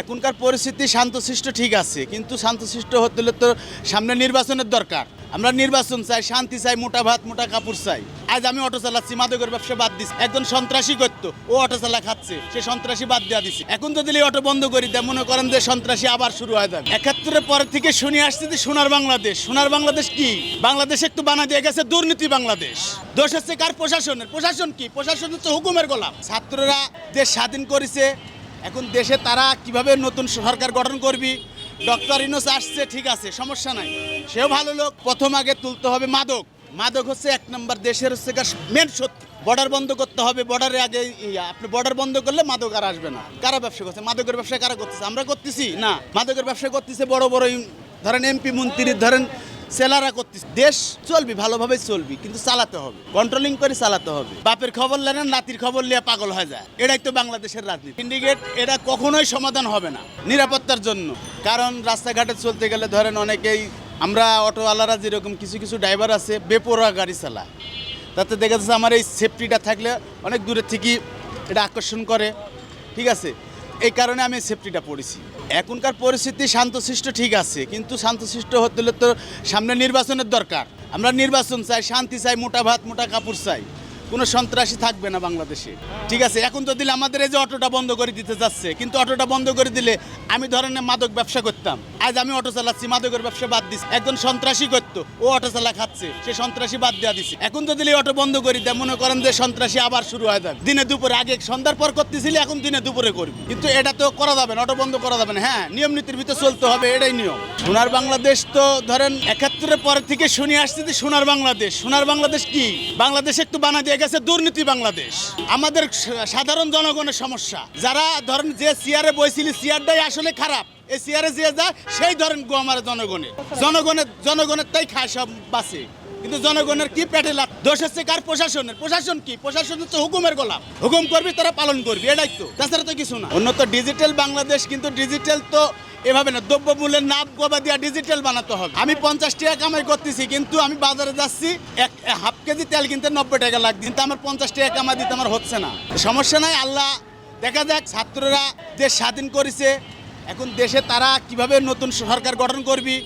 এখনকার পরিস্থিতি শান্তশিষ্ট ঠিক আছে, কিন্তু শান্তশিষ্ট হতে হলে তো সামনে নির্বাচনের দরকার। আমরা নির্বাচন চাই, শান্তি চাই, মোটা ভাত, মোটা কাপড় চাই। আজ আমি অটো চালাচ্ছি, মাদকের ব্যবসা বাদ দিচ্ছি একজন সন্ত্রাসী করতো, ও অটো চালা খাচ্ছে, সে সন্ত্রাসী বাদ দেওয়া দিচ্ছে এখন যদি এই অটো বন্ধ করি দেয়, মনে করেন যে সন্ত্রাসী আবার শুরু হয়ে যাবে। একাত্তরের পর থেকে শুনে আসছে যে সোনার বাংলাদেশ। সোনার বাংলাদেশ কি? বাংলাদেশ একটু বানা দিয়ে গেছে দুর্নীতি বাংলাদেশ। দোষ হচ্ছে কার? প্রশাসনের। প্রশাসন কি? প্রশাসন হচ্ছে হুকুমের গোলাম। ছাত্ররা দেশ স্বাধীন করেছে এখন দেশে তারা কীভাবে নতুন সরকার গঠন করবি? ডক্টর ইনোস আসছে, ঠিক আছে, সমস্যা নাই। সেও ভালো লোক, প্রথম আগে তুলতে হবে মাদক। মাদক হচ্ছে এক নম্বর, দেশের হচ্ছে মেন সত্যি বর্ডার বন্ধ করতে হবে বর্ডারে আগে আপনি বর্ডার বন্ধ করলে মাদক আর আসবে না। কারা ব্যবসা করছে? মাদকের ব্যবসা কারা করতেছে? আমরা করতেছি? না। মাদকের ব্যবসা করতেছে বড় বড় ধরেন এমপি মন্ত্রী, ধরেন সেলারা করতেছে। দেশ চলবি ভালোভাবে চলবি, কিন্তু চালাতে হবে। কন্ট্রোলিং করে চালাতে হবে। বাপের খবর লেন নাতির খবর লিয়ে পাগল হয়ে যায়। এটাই তো বাংলাদেশের রাজনীতি। সিন্ডিকেট এটা কখনোই সমাধান হবে না নিরাপত্তার জন্য। কারণ রাস্তাঘাটে চলতে গেলে ধরেন অনেকেই আমরা অটোওয়ালারা যেরকম কিছু কিছু ড্রাইভার আছে, বেপরোয়া গাড়ি চালায়। তাতে দেখা যাচ্ছে আমার এই সেফটিটা থাকলে অনেক দূরের থেকে এটা আকর্ষণ করে। ঠিক আছে? এই কারণে আমি সেফটিটা পড়েছি। এখনকার পরিস্থিতি শান্তশিষ্ট ঠিক আছে, কিন্তু শান্তশিষ্ট হতে হলে তো সামনে নির্বাচনের দরকার। আমরা নির্বাচন চাই, শান্তি চাই, মোটা ভাত, মোটা কাপড় চাই। কোনো সন্ত্রাসী থাকবে না বাংলাদেশে। ঠিক আছে, এখন তো দিলে আমাদের এই যে অটোটা বন্ধ করে দিতে যাচ্ছে, কিন্তু অটোটা বন্ধ করে দিলে আমি ধরেন মাদক ব্যবসা করতাম, আজ আমি অটো চালাচ্ছি, মাদকের ব্যবসা বাদ দিচ্ছি একজন সন্ত্রাসী করতো, ও অটো চালা খাচ্ছে, সে সন্ত্রাসী বাদ দেওয়া দিচ্ছে এখন তো দিলে অটো বন্ধ করি দেয়, মনে করেন যে সন্ত্রাসী আবার শুরু হয়ে যাবে। দিনে দুপুরে, আগে সন্ধ্যার পর করতেছিলি, এখন দিনে দুপুরে করবি। কিন্তু এটা তো করা যাবে না, অটো বন্ধ করা যাবে না। হ্যাঁ নিয়ম নীতির ভিতরে চলতে হবে, এটাই নিয়ম। সোনার বাংলাদেশ তো ধরেন একাত্তরের পর থেকে শুনে আসছে যে সোনার বাংলাদেশ। সোনার বাংলাদেশ কি? বাংলাদেশ একটু বানা দিয়ে গেছে দুর্নীতি বাংলাদেশ। আমাদের সাধারণ জনগণের সমস্যা। যারা ধরেন যে চেয়ারে বইছিলি চেয়ারটাই আসলে খারাপ। এই চেয়ারে যে যায়, সেই ধরেন গো আমার জনগণের জনগণের জনগণের তাই খায় সব বাসে। কিন্তু জনগণের কি পেটে লাগ দোষ হচ্ছে কার? প্রশাসনের। প্রশাসন কি? প্রশাসন হচ্ছে হুকুমের গোলাম। হুকুম করবি, তারা পালন করবি, এটাই তো। তাছাড়া তো কিছু না। অন্য তো ডিজিটাল বাংলাদেশ, কিন্তু ডিজিটাল তো এভাবে না, দ্রব্যমূল্যের নাপ গোবা দিয়া ডিজিটাল বানাতে হবে। আমি পঞ্চাশ টাকা কামাই করতেছি, কিন্তু আমি বাজারে যাচ্ছি, এক হাফ কেজি তেল কিনতে নব্বই টাকা লাগছে কিন্তু আমার পঞ্চাশ টাকা কামাই দিতে আমার হচ্ছে না। সমস্যা নাই, আল্লাহ, দেখা যাক ছাত্ররা দেশ স্বাধীন করেছে, এখন দেশে তারা কীভাবে নতুন সরকার গঠন করবি,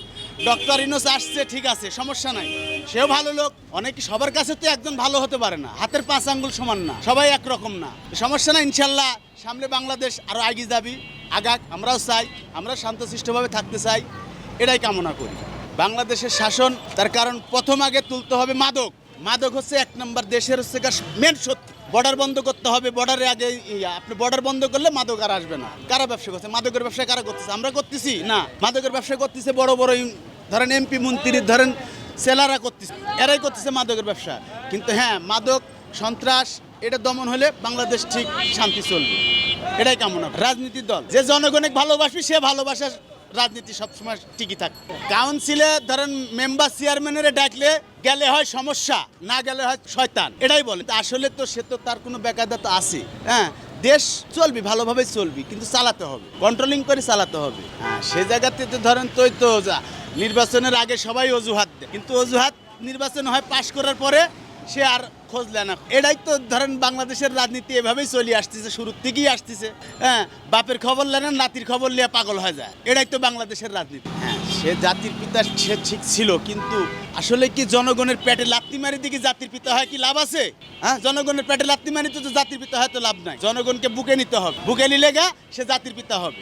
ডক্টর ইনোস আসছে, ঠিক আছে, সমস্যা নাই। সেও ভালো লোক, অনেক সবার কাছে তো একজন ভালো হতে পারে না, হাতের পাঁচ আঙ্গুল সমান না, সবাই একরকম না। সমস্যা না ইনশাল্লাহ সামনে বাংলাদেশ আরও এগিয়ে যাবি, আগাক, আমরাও চাই, আমরা শান্তশিষ্টভাবে থাকতে চাই, এটাই কামনা করি। বাংলাদেশের শাসন, তার কারণ প্রথম আগে তুলতে হবে মাদক। মাদক হচ্ছে এক নম্বর দেশের হচ্ছে মেন সত্যি বর্ডার বন্ধ করতে হবে বর্ডারে আগে আপনি বর্ডার বন্ধ করলে মাদক আর আসবে না। কারা ব্যবসা করছে? মাদকের ব্যবসা কারা করতেছে? আমরা করতেছি? না। মাদকের ব্যবসা করতেছে বড় বড় ধরেন এমপি মন্ত্রী, ধরেন সেলারা করতেছে। এরাই করতেছে মাদকের ব্যবসা। কিন্তু হ্যাঁ মাদক, সন্ত্রাস এটা দমন হলে বাংলাদেশ ঠিক শান্তি চলবে। এটাই কামনা। রাজনীতির দল। যে জনগণিক ভালোবাসবে, সে ভালোবাসার রাজনীতি সবসময় ঠিকই থাকে। কাউন্সিলে ধরেন মেম্বার চেয়ারম্যানের ডাকলে গেলে হয় সমস্যা, না গেলে হয় শয়তান। এটাই বলে। তা আসলে তো সে তো তার কোনো বেকায়দা তো আছে। হ্যাঁ দেশ চলবি ভালোভাবে চলবি, কিন্তু চালাতে হবে। কন্ট্রোলিং করে চালাতে হবে। হ্যাঁ সে জায়গাতে তো ধরেন তো যা, নির্বাচনের আগে সবাই অজুহাত দেয়। কিন্তু অজুহাত নির্বাচন হয়, পাশ করার পরে সে আর খোঁজ নেয় না। এটাই তো ধরেন বাংলাদেশের রাজনীতি এভাবেই চলে আসতেছে, শুরুর থেকেই আসতেছে। হ্যাঁ বাপের খবর লেন নাতির খবর লিয়ে পাগল হয়ে যায়। এটাই তো বাংলাদেশের রাজনীতি। হ্যাঁ সে জাতির পিতা, সে ঠিক ছিল, কিন্তু আসলে কি জনগণের পেটে লাত্তি মারি দিকে জাতির পিতা হয় কি লাভ আছে? হ্যাঁ জনগণের পেটে লাত্তি মারিতে তো জাতির পিতা হয়তো লাভ নাই। জনগণকে বুকে নিতে হবে। বুকে নিলে গা, সে জাতির পিতা হবে।